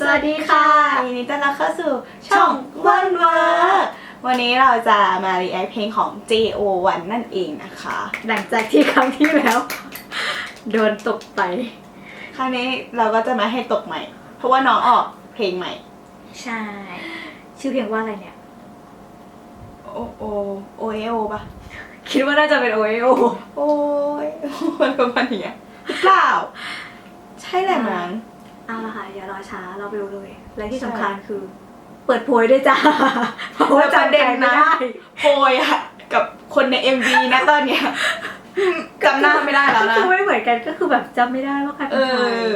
สวัสดีค่ะยินดีต้อนรับเข้าสู่ช่องวันเวิร์กวันนี้เราจะมารีแอคเพลงของ JO1 นั่นเองนะคะ หลังจากที่ครั้งที่แล้ว โดนตกไป ครั้งนี้เราก็จะมาให้ตกใหม่ เพราะว่าน้องออกเพลงใหม่ ใช่ ชื่อเพลงว่าอะไรเนี่ย โอโอโอเอโอปะคิดว่าน่าจะเป็น O A O โอ้ยมันประมาณเนี้ยหรือเปล่า ใช่แหละมั้ง เอาละค่ะอย่ารอช้าเราไปดูเลย และที่ใช่สำคัญคือ เปิดโพยด้วยจ้าเพราะว่าจำเด่นไม่ได้โพยอะกับคนใน MV นะตอนเนี้ยจำหน้าไม่ได้แล้วนะคือไม่เหมือนกันก็คือแบบจำไม่ได้ว่าใครเอเป็นใครอ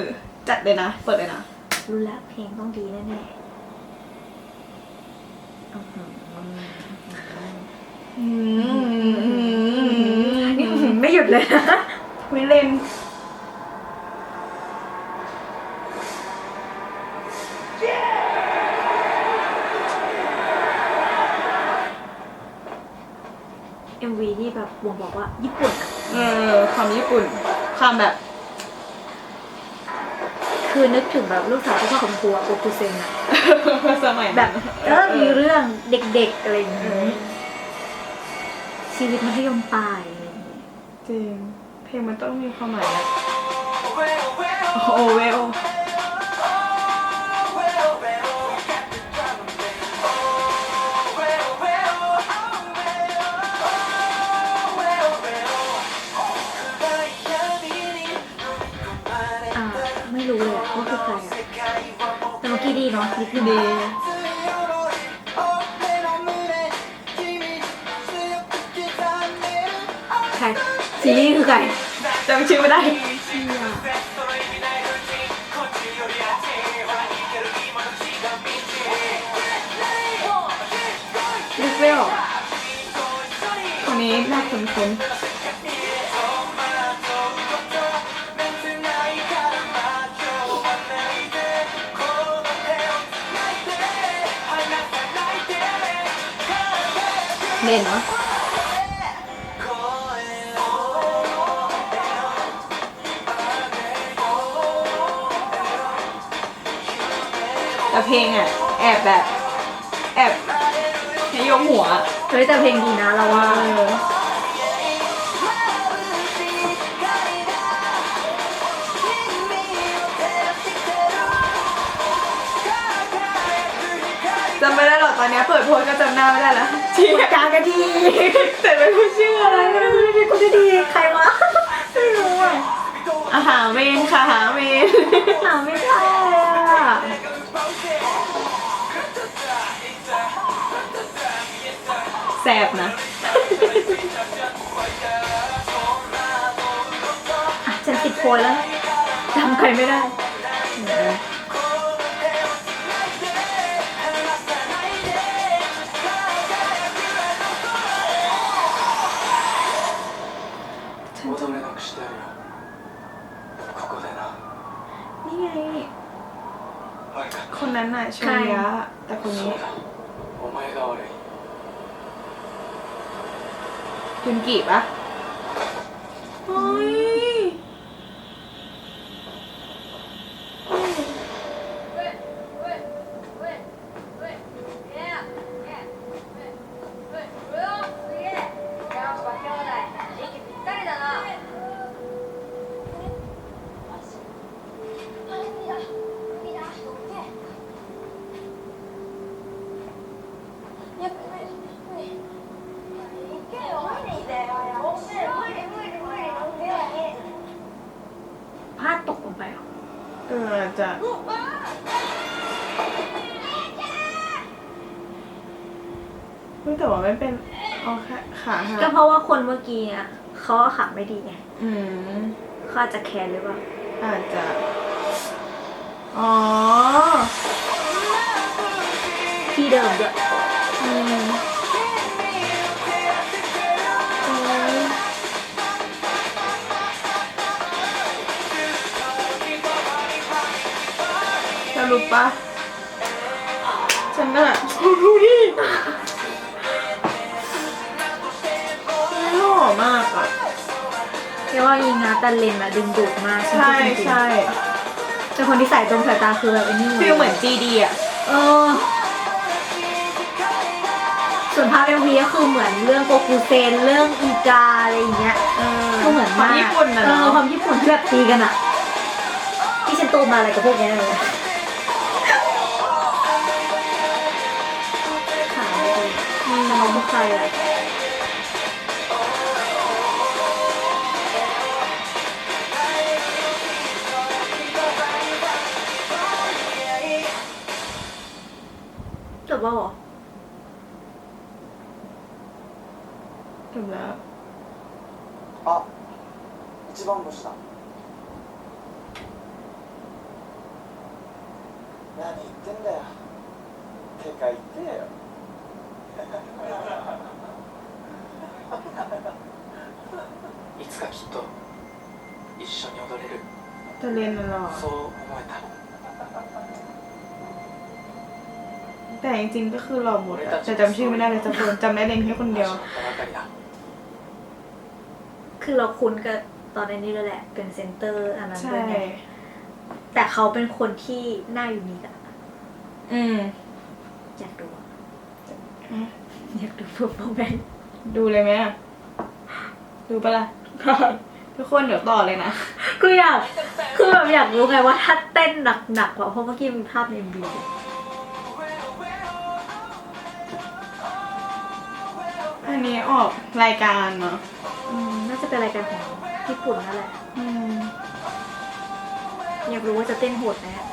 จัดเลยนะ เปิดเลยนะรู้แล้วเพลงต้องดีแน่ๆอื้อหืออืมนี่อื้อหือไม่หยุดเลยนะวิเลน เอ็มวีนี่แบบบ่งบอกว่าญี่ปุ่นอะเออความญี่ปุ่น ความแบบ คือนึกถึงแบบลูกสาวที่พ่อของครัวโอคุเซนอะสมัยแบนั้บนเออมีเรื่องเด็กๆอะไรอย่างเอนี้อชีวิตมัธยมปลายอะไรอย่างนี้จริง เพลงมันต้องมีความหมายอะโอเวลอ่ นาะนิดดีใครซีรีส์คือใครจำชื่อไม่ได้ ลิเวลคนนี้น่าคุ้นๆ เด่นเนาะๆแต่เพลงอะแอบแบบ แอบให้ยกหัวอะเฮ้ยแต่เพลงดีนะเราว่า เออ ไม่ได้หรอกตอนเนี้ยเปิดโพสต์ก็จำหน้าไม่ได้แล้วจริงกลางกันดีแต่ไม่รู้ชื่ออะไรไม่รู้ดีกูดีใครวะไม่รู้อะอาหารเมนค่ะหาเมนหาไม่ได้อะแสบนะอะฉันติดโพยแล้วจำใครไม่ได้ คุณกี่ปะโอ้ย พลาดตกลงไปเหรอ เออจะ เฮ้ยแต่ว่าไม่เป็นเอาแค่ขาหัก็กเพราะว่าคนเมื่อกี้อะเขาก็ขาไม่ดีไงอืมเขาอาจจะแคนหรือเปล่าอาจจะ อ๋อที่เดิมด้วยอืมโอ้ยสรุปปะฉันน่ะดูดิ มากอะ เรียกว่ายิงนะแต่เลนอะดึงดูดมากใช่จริงๆใช่แต่คนที่ใส่ตรงสายตาคือแบบไอ้นี่ฟิลเหมือน GD อะ เออ ส่วนภาพเอ็มวีก็คือเหมือนเรื่องโกคูเซนเรื่องอีกาอะไรอย่างเงี้ยก็เหมือนความมากญี่ปุ่นนะเอเนาะอความญี่ปุ่นที่แบบตีกันอะที่ฉันโตมาอะไรกับพวกเนี้ยเลยขาวเลยอืมน้องเป็นใครอะ บแล้วเหรอ ถูกแล้ว あ一番星だ何言ってんだよてか言ってよいつかきっと一緒に踊れる จะเรียนหรอ そう思えた แต่จริงๆก็คือหล่อหมดแต่จำชื่อไม่ได้เลยจำคนจำได้เล็งแค่คนเดียว คือเราคุ้นกับตอนนี้ด้วยแหละ เป็นเซนเตอร์อันนั้นด้วยไงแต่เขาเป็นคนที่น่าอยู่นี่อะอืมอยากดูอยากดูพวกโมเค์ดูเลยไหมอดูปะล่ะ ทุกคนเดี๋ยวต่อเลยนะ คืออยากคือแบบอยากรู้ไงว่าถ้าเต้นหนักๆกว่าเพราะเมื่อกี้มีภาพในบี อันนี้ออกรายการเนาะอืมน่าจะเป็นรายการของญี่ปุ่นนั่นแหละอืมอยากรู้ว่าจะเต้นโหดไหมอะ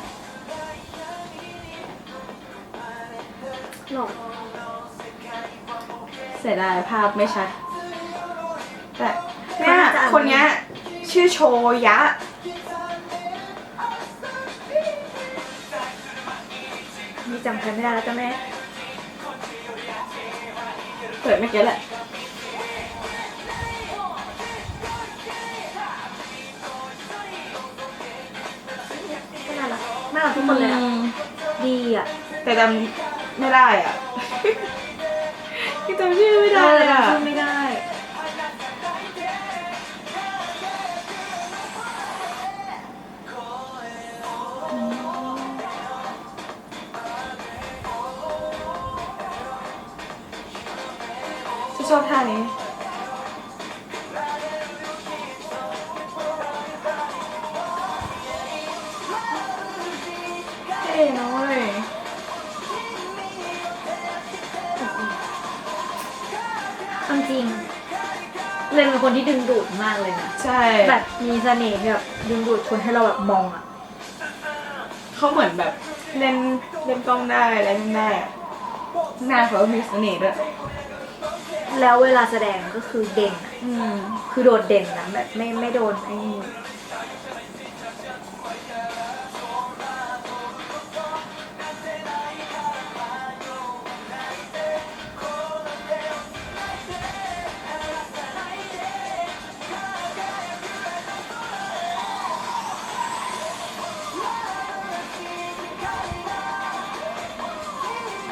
หลอกเสียดายภาพไม่ชัดแต่เนี่ยคนเนี้ยชื่อโชยะ นี่จำใครไม่ได้แล้วจ้ะแม่ เปิดไม่เก็ตแหละไม่น่ารักน่ารักทุกคนเลยอะอืมดีอะแต่จำไม่ได้อะที่จำชื่อไม่ได้เลยอะจำชื่อไม่ได้ จะชอบท่านี้ เท่เนอะเว้ยเอาจริงเลยเป็นคนที่ดึงดูดมากเลยนะใช่ แบบมีเสน่ห์แบบดึงดูดคนให้เราแบบมองอะเขาเหมือนแบบเล่นเล่นกล้องได้อะไรเล่นได้อะหน้าเขาก็มีเสน่ห์ด้วย แล้วเวลาแสดงก็คือเด่นอะอืมคือโดดเด่นนะแบบไม่ไม่โดนไอ้นี่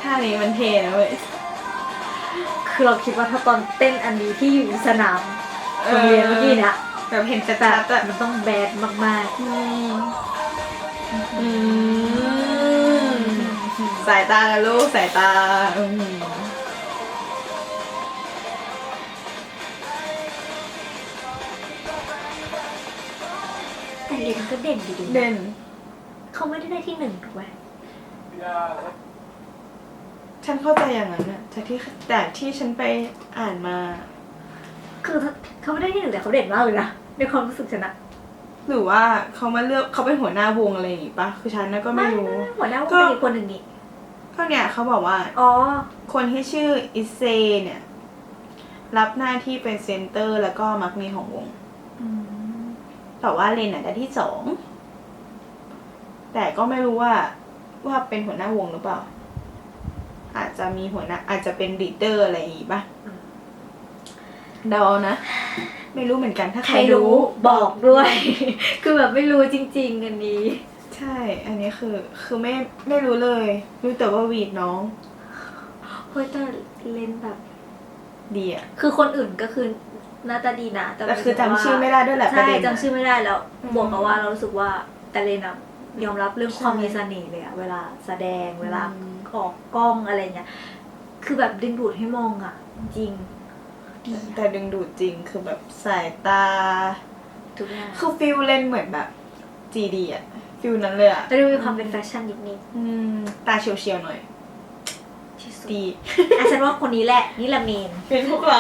ท่านี้มันเท่นะเว้ย คือเราคิดว่าถ้าตอนเต้นอันนี้ที่อยู่สนามโรงเรียนเมื่อกี้เนะแบบเห็นชัแต่ดๆอะมันต้องแบดมากอืมอืมสายตานะลูกสายตาอืมๆแต่เรียนก็เด่นดีดูเด่นเขาไม่ได้ได้ที่หนึ่งถูกไหมいやー ฉันเข้าใจอย่างนั้นอะจากที่แต่ที่ฉันไปอ่านมา คือเขาไม่ได้ที่หนึ่งแต่เขาเด่นมากเลยนะในความรู้สึกฉันอะหรือว่าเขามาเลือกเขาเป็นหัวหน้าวงอะไรอย่างงี้ปะคือฉันน่ะก็ไม่รู้ หัวหน้าก็ก็เป็นอีกคนหนึ่งนี่ก็เนี่ยเขาบอกว่าอ๋อคนที่ชื่ออิเซเนี่ย รับหน้าที่เป็นเซนเตอร์ แล้วก็มักมีของวงอืมแต่ว่าเลนอะได้ที่สองแต่ก็ไม่รู้ว่าว่าเป็นหัวหน้าวงหรือเปล่า อาจจะมีหัวหน้าอาจจะเป็นลีดเดอร์อะไรอย่างงี้ปะเดาเอานะ ไม่รู้เหมือนกันถ้าใคใครรรู้รู้ บอกด้วย คือแบบไม่รู้จริง ๆ อันนี้ ใช่ อันนี้คือ คือไม่ไม่รู้เลย รู้แต่ว่าวีดน้องเฮ้ยแต่เล่นแบบ ดีอะคือคนอื่นก็คือหน้าตาดีนะแต่คือจำชื่อไม่ได้ด้วยแหละประใช่เด็นอะจำชื่อไม่ได้แล้วอืมบวกกับว่าเรารู้สึกว่าแต่เลนอะยอมรับเรื่องความใช่มีเสน่ห์เลยอะเวลาแสดงเวลาอืม ออกกล้องอะไรเงี้ย คือแบบดึงดูดให้มองอะจริงดีแต่ดึงดูดจริงคือแบบสายตา ทุกอย่างคือฟิลเล่นเหมือนแบบจีดีอะฟิลนั้นเลยอะแต่ดูมีความเป็นแฟชั่นนิดอืมตาเฉียวๆหน่อยๆที่สุ ดดีอะฉันว่าคนนี้แหละนี่แหละเมนเป็นพวกเรา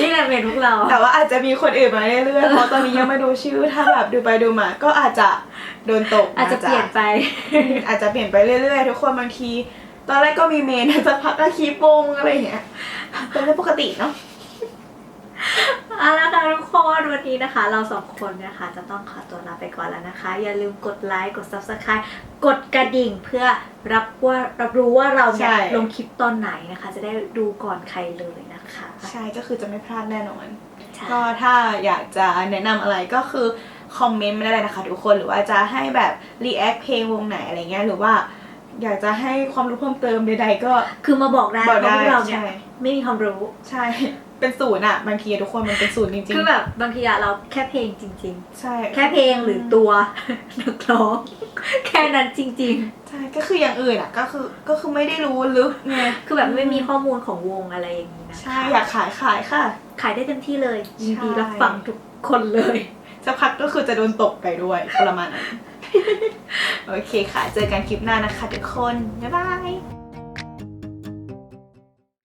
นี่แหละเมนพวกเราแต่ว่าอาจจะมีคนอื่นมาเรื่อยๆเพราะตอนนี้ยังไม่ดูชื่อถ้าแบบดูไปดูมา ก็อาจจะโดนตกอาจจะเปลี่ยนไปอืมอาจจะเปลี่ยนไปเรื่อยๆ ทุกคนบางที ตอนแรกก็มีเมนสักพักก็คีโปงอะไรอย่างเงี้ยเป็นเรื่องปกติเนาะ เอาละค่ะทุกคนวันนี้นะคะ เราสองคนนะคะ จะต้องขอตัวลาไปก่อนแล้วนะคะ อย่าลืมกดไลค์กด subscribe กดกระดิ่งเพื่อรับว่ารับรู้ว่าเราเนี่ยใช่ ลงคลิปตอนไหนนะคะ จะได้ดูก่อนใครเลยนะคะใช่ก็คือจะไม่พลาดแน่นอน ใช่ ก็ถ้าอยากจะแนะนำอะไรก็คือคอมเมนต์มาได้เลยนะคะทุกคนหรือว่าจะให้แบบรีแอคเพลงวงไหนอะไรเงี้ยหรือว่าอยากจะให้ความรู้เพิ่มเติมใดๆก็คือมาบอกได้บอกเพราะได้พวกเราเนี่ยใช่ไม่มีความรู้ ใช่ เป็นศูนย์อะบางทีทุกคนมันเป็นศูนย์จริงๆคือแบบบางทีอะเราแค่เพลงจริงใช่ๆ แค่เพลงหรือตัวนักร้องแค่นั้นจริง ใช่ก็คืออย่างอื่นอะก็คือก็คือไม่ได้รู้ลึกไงๆ คือแบบไม่มีข้อมูลของวงอะไรอย่างนี้นะคะใช่อยากขายขายค่ะ ขายได้เต็มที่เลยยินดีใช่ รับฟังทุกคนเลย สักพักก็คือจะโดนตกไปด้วยประมาณนั้น โอเคค่ะ เจอกันคลิปหน้านะคะทุกคน บ๊ายบาย